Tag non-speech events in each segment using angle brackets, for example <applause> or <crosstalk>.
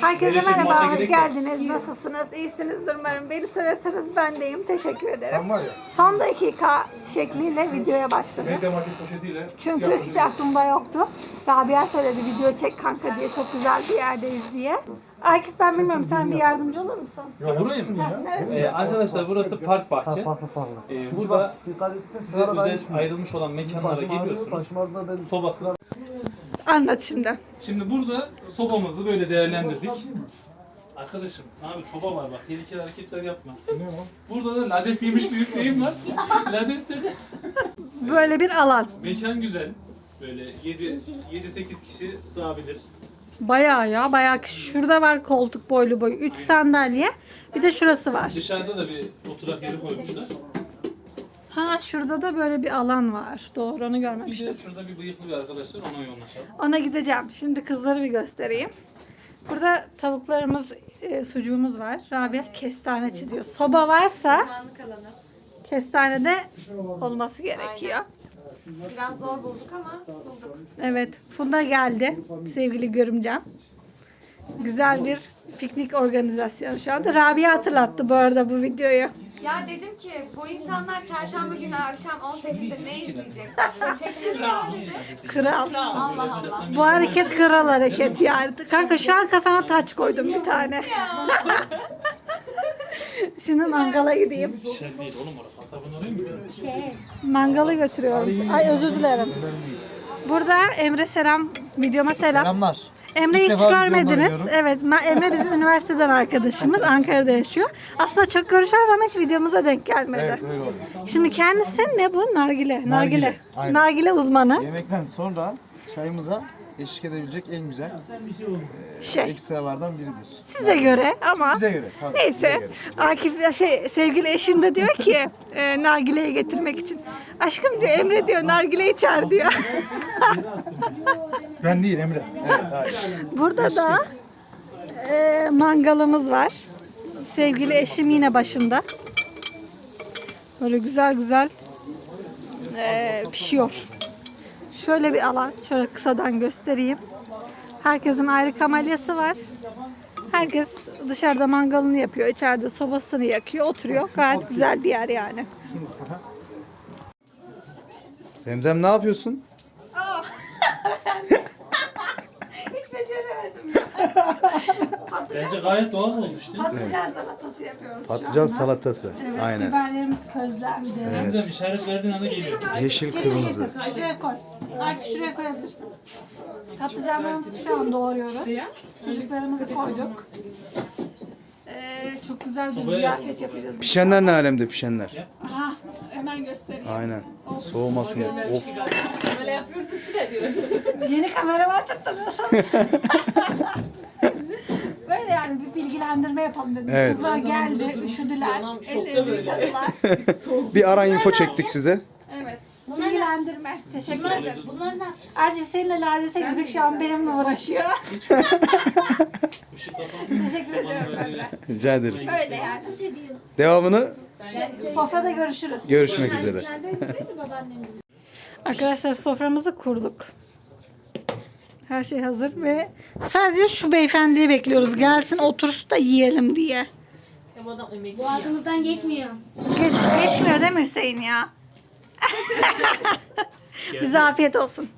Herkese şimdi merhaba, hoş geldiniz. Nasılsınız? İyisinizdir umarım. Beni seversiniz ben deyim. Teşekkür ederim. Son dakika şekliyle videoya başladım. Çünkü hiç aklımda yoktu. Rabia söyledi video çek kanka diye çok güzel bir yerdeyiz diye. Akif ben bilmiyorum sen bir yardımcı olur musun? Ya burayı mı? Neresi? Ee, arkadaşlar burası park bahçe. Ee, burada size özel ayrılmış olan mekanlara geliyorsunuz. Sobası. Anlat şimdi. Şimdi burada sobamızı böyle değerlendirdik. Arkadaşım abi soba var bak tehlikeli hareketler yapma. Burada da lades yemiş bir Hüseyin var. lades dedi. Böyle bir alan. Mekan güzel. Böyle 7 7-8 kişi sığabilir. Bayağı ya bayağı. Şurada var koltuk boylu boy. 3 sandalye. Bir de şurası var. Dışarıda da bir oturak yeri koymuşlar. Ha şurada da böyle bir alan var. Doğru onu görmemiştim. de şurada bir bıyıklı bir arkadaş var ona yoğunlaşalım. Ona gideceğim. Şimdi kızları bir göstereyim. Burada tavuklarımız, e, sucuğumuz var. Rabia kestane çiziyor. Soba varsa alanı. kestane de olması gerekiyor. Biraz zor bulduk ama bulduk. Evet. Funda geldi. Sevgili görümcem. Güzel bir piknik organizasyonu şu anda. Rabia hatırlattı bu arada bu videoyu. Ya dedim ki bu insanlar çarşamba günü akşam 18'de ne izleyecek? Çeksin ya dedi. Kral. Allah Allah. Bu hareket kral hareket yani. Kanka şu an kafana taç koydum bir tane. <laughs> Şimdi mangala gideyim. Şey değil oğlum orası. Kasabın oraya mı? Mangalı götürüyorum. Ay özür dilerim. Burada Emre selam, videoma selam. Selamlar. Emre'yi hiç defa görmediniz. Evet, ma- Emre bizim <laughs> üniversiteden arkadaşımız. Ankara'da yaşıyor. Aslında çok görüşüyoruz ama hiç videomuza denk gelmedi. Evet öyle oldu. Şimdi kendisi ne bu? Nargile. Nargile. Nargile, aynen. uzmanı. Yemekten sonra çayımıza eşlik edebilecek en güzel Şey. ekstralardan biridir. Size göre ama Bize göre. Tabii, bize Neyse. göre. Akif şey sevgili eşim de diyor ki e, nargileyi getirmek için. Aşkım diyor Emre diyor nargile içer diyor. Ben değil Emre. Evet, hayır. Burada da e, mangalımız var. Sevgili eşim yine başında. Böyle güzel güzel e, pişiyor. Şöyle bir alan. Şöyle kısadan göstereyim. Herkesin ayrı kamalyası var. Herkes dışarıda mangalını yapıyor. içeride sobasını yakıyor. Oturuyor. Gayet güzel bir yer yani. Zemzem ne yapıyorsun? <laughs> Hiç beceremedim. <laughs> Bence gayet doğal olmuş değil mi? Patlıcan salatası yapıyoruz şu Patlıcan anda. salatası. Evet, Aynen. biberlerimiz közlendi. Zemzem işaret verdiğin anda geliyor. Yeşil Getir kırmızı. getir. Şuraya koy. Ay şuraya koyabilirsin. Patlıcanlarımızı şu an doğruyoruz. Sucuklarımızı koyduk. Ee, çok güzel bir Sobaya ziyafet yapacağız. Pişenler ne alemde pişenler? Aha, hemen göstereyim. Aynen. Soğumasın. Of. Yeni kameraman. Böyle yani bir bilgilendirme yapalım dedim. Evet. Kızlar geldi, üşüdüler. Ellerini yıkadılar. <laughs> Bir ara info çektik size. Evet. Bilgilendirme. Teşekkür ederim. Bunlar ne yapacağız? Ayrıca seninle gittik şu an benimle uğraşıyor. <laughs> Teşekkür ederim Emre. Rica ederim. Öyle yani. Devamını Sofrada görüşürüz. görüşmek üzere. Arkadaşlar soframızı kurduk. Her şey hazır ve sadece şu beyefendiyi bekliyoruz. Gelsin otursun da yiyelim diye. Boğazımızdan geçmiyor. Geç, geçmiyor değil mi Hüseyin ya? <laughs> Bize afiyet olsun.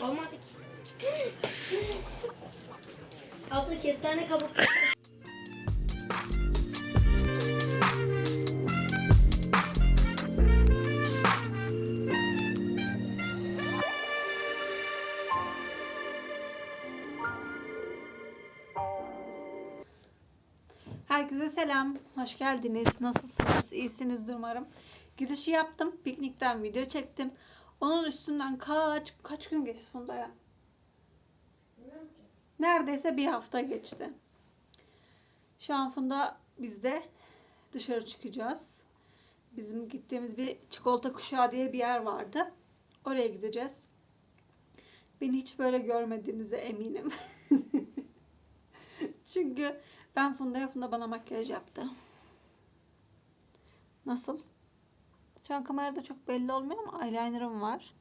Olmadı ki. Abla kestane kabuk. Herkese selam. Hoş geldiniz. Nasılsınız? İyisinizdir umarım. Girişi yaptım. Piknikten video çektim. Onun üstünden kaç kaç gün geçti Funda ya? Neredeyse bir hafta geçti. Şu an Funda bizde dışarı çıkacağız. Bizim gittiğimiz bir çikolata kuşağı diye bir yer vardı. Oraya gideceğiz. Beni hiç böyle görmediğinize eminim. <laughs> Çünkü ben Funda'ya Funda bana makyaj yaptı. Nasıl? Şu an kamerada çok belli olmuyor ama eyelinerım var.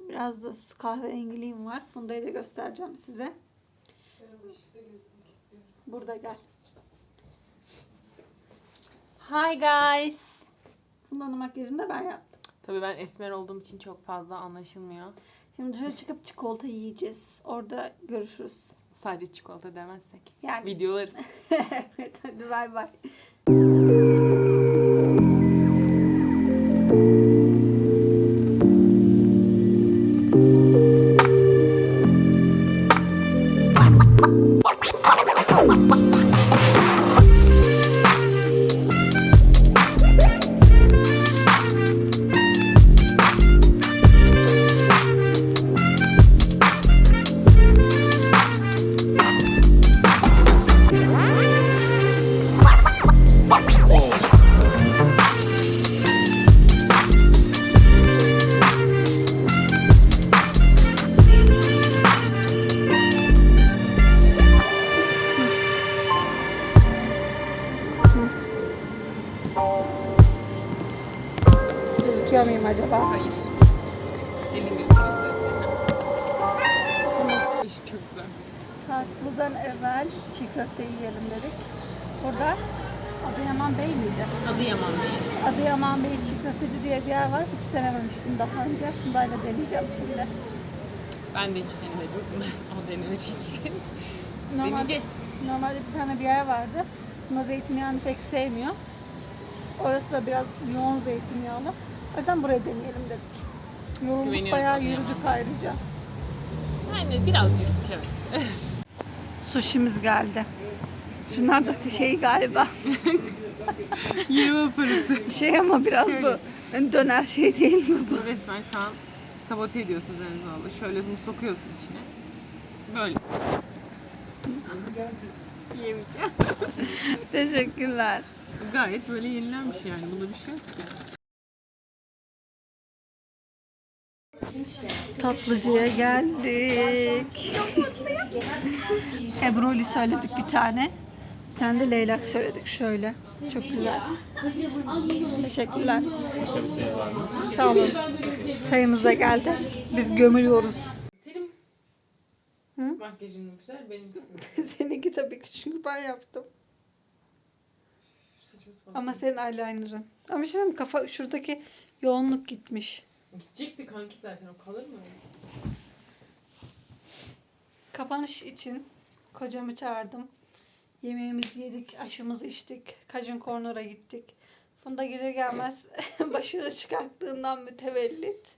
Biraz da kahverengiliğim var. Funda'yı da göstereceğim size. Burada gel. Hi guys. Funda'nın makyajını da ben yaptım. Tabii ben esmer olduğum için çok fazla anlaşılmıyor. Şimdi dışarı çıkıp çikolata yiyeceğiz. Orada görüşürüz. Sadece çikolata demezsek. Yani. Videolarız. <laughs> evet hadi bay bay. Gözüküyor Tatlıdan evvel çiğ köfte yiyelim dedik. Burada Adıyaman Bey miydi? Adıyaman Bey. Adıyaman Bey çiğ köfteci diye bir yer var. Hiç denememiştim daha önce. Funda'yla deneyeceğim şimdi. Ben de hiç denemedim. o denemek için. Normalde, Deneyeceğiz. normalde bir tane bir yer vardı. Funda zeytinyağını pek sevmiyor. Orası da biraz yoğun zeytinyağlı. O yüzden buraya deneyelim dedik. Yorulduk Güveniyoruz bayağı yürüdük ayrıca. Yani biraz yürüdük evet. <laughs> Sushi'miz geldi. Şunlar da şey galiba. <laughs> Yeme aparatı. Şey ama biraz bu. hani Döner şey değil mi bu? Resmen şu an sabote ediyorsunuz Deniz abla. Şöyle bunu sokuyorsun içine. Böyle. Yemeyeceğim. <laughs> Teşekkürler. Gayet böyle yenilen bir şey yani. Bunda bir şey yok ki. Tatlıcıya geldik. Ebroli söyledik bir tane. Bir tane de leylak söyledik şöyle. Çok güzel. Teşekkürler. Sağ olun. Çayımız da geldi. Biz gömülüyoruz. Senin Hı? makyajın güzel, benimkisi? <laughs> Seninki tabii ki çünkü ben yaptım. Ama senin eyeliner'ın. Ama mi? kafa şuradaki yoğunluk gitmiş. Gidecekti kanki zaten o kalır mı? Kapanış için kocamı çağırdım. Yemeğimizi yedik, aşımızı içtik. Kajun Corner'a gittik. Funda gelir gelmez <laughs> başını çıkarttığından mütevellit.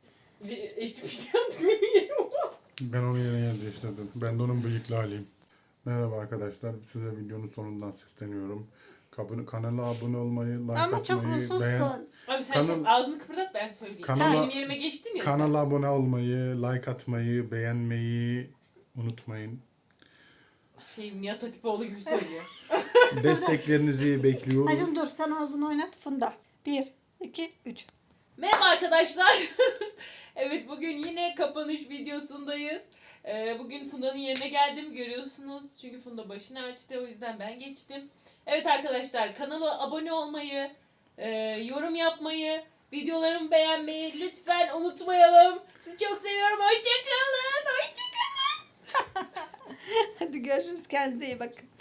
Eşli bir şey yaptık benim yerim Ben onu yine yer değiştirdim. Ben de onun bıyıklı haliyim. Merhaba arkadaşlar. Size videonun sonundan sesleniyorum. Kabını, kanala abone olmayı, like Ama çok atmayı, beğen, Abi sen Kanal- şimdi ağzını kıpırdat ben söyleyeyim. Kanala- Benim yerime geçtin ya sen. kanala abone olmayı, like atmayı, beğenmeyi unutmayın. Şey Nihat Hatipoğlu gibi söylüyor. Desteklerinizi bekliyoruz. Hacım dur sen ağzını oynat Funda. Bir, iki, üç. Merhaba arkadaşlar. <laughs> evet bugün yine kapanış videosundayız. Ee, bugün Funda'nın yerine geldim görüyorsunuz. Çünkü Funda başını açtı o yüzden ben geçtim. Evet arkadaşlar kanala abone olmayı, e, yorum yapmayı, videolarımı beğenmeyi lütfen unutmayalım. Sizi çok seviyorum. Hoşçakalın. Hoşçakalın. <laughs> Hadi görüşürüz. Kendinize iyi bakın.